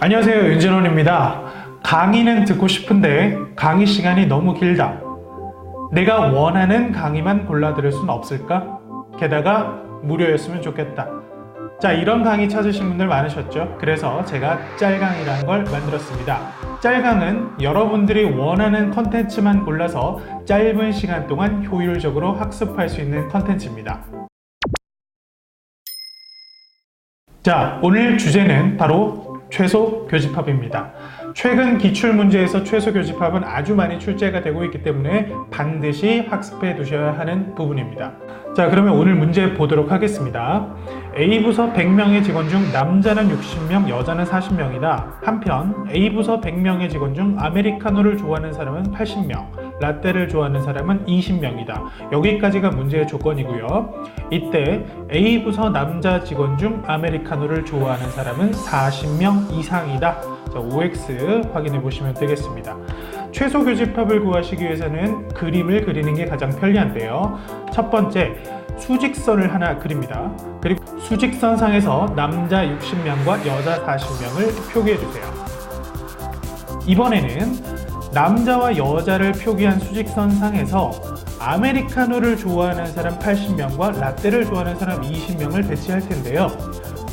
안녕하세요 윤진원입니다. 강의는 듣고 싶은데 강의 시간이 너무 길다. 내가 원하는 강의만 골라 들을 순 없을까? 게다가 무료였으면 좋겠다. 자 이런 강의 찾으신 분들 많으셨죠? 그래서 제가 짤강이라는 걸 만들었습니다. 짤강은 여러분들이 원하는 컨텐츠만 골라서 짧은 시간 동안 효율적으로 학습할 수 있는 컨텐츠입니다. 자, 오늘 주제는 바로 최소 교집합입니다. 최근 기출 문제에서 최소 교집합은 아주 많이 출제가 되고 있기 때문에 반드시 학습해 두셔야 하는 부분입니다. 자, 그러면 오늘 문제 보도록 하겠습니다. A부서 100명의 직원 중 남자는 60명, 여자는 40명이다. 한편 A부서 100명의 직원 중 아메리카노를 좋아하는 사람은 80명, 라떼를 좋아하는 사람은 20명이다. 여기까지가 문제의 조건이고요. 이때 A부서 남자 직원 중 아메리카노를 좋아하는 사람은 40명 이상이다. 자, OX 확인해 보시면 되겠습니다. 최소 교집합을 구하시기 위해서는 그림을 그리는 게 가장 편리한데요. 첫 번째, 수직선을 하나 그립니다. 그리고 수직선 상에서 남자 60명과 여자 40명을 표기해 주세요. 이번에는 남자와 여자를 표기한 수직선상에서 아메리카노를 좋아하는 사람 80명과 라떼를 좋아하는 사람 20명을 배치할 텐데요.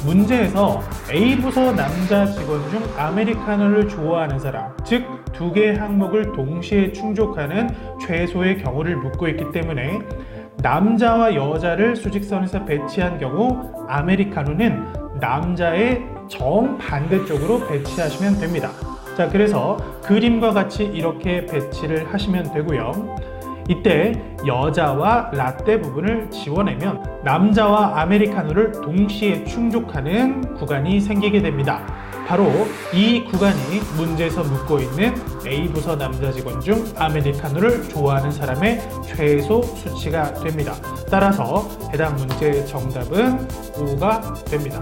문제에서 A부서 남자 직원 중 아메리카노를 좋아하는 사람, 즉 두 개의 항목을 동시에 충족하는 최소의 경우를 묻고 있기 때문에 남자와 여자를 수직선에서 배치한 경우 아메리카노는 남자의 정반대쪽으로 배치하시면 됩니다. 자, 그래서 그림과 같이 이렇게 배치를 하시면 되고요. 이때 여자와 라떼 부분을 지워내면 남자와 아메리카노를 동시에 충족하는 구간이 생기게 됩니다. 바로 이 구간이 문제에서 묻고 있는 A부서 남자 직원 중 아메리카노를 좋아하는 사람의 최소 수치가 됩니다. 따라서 해당 문제의 정답은 5가 됩니다.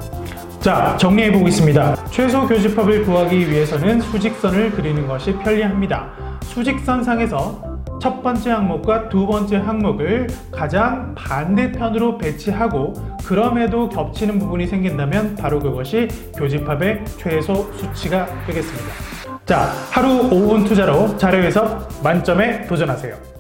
자, 정리해 보겠습니다. 최소 교집합을 구하기 위해서는 수직선을 그리는 것이 편리합니다. 수직선상에서 첫 번째 항목과 두 번째 항목을 가장 반대편으로 배치하고 그럼에도 겹치는 부분이 생긴다면 바로 그것이 교집합의 최소 수치가 되겠습니다. 자, 하루 5분 투자로 자료 해석 만점에 도전하세요.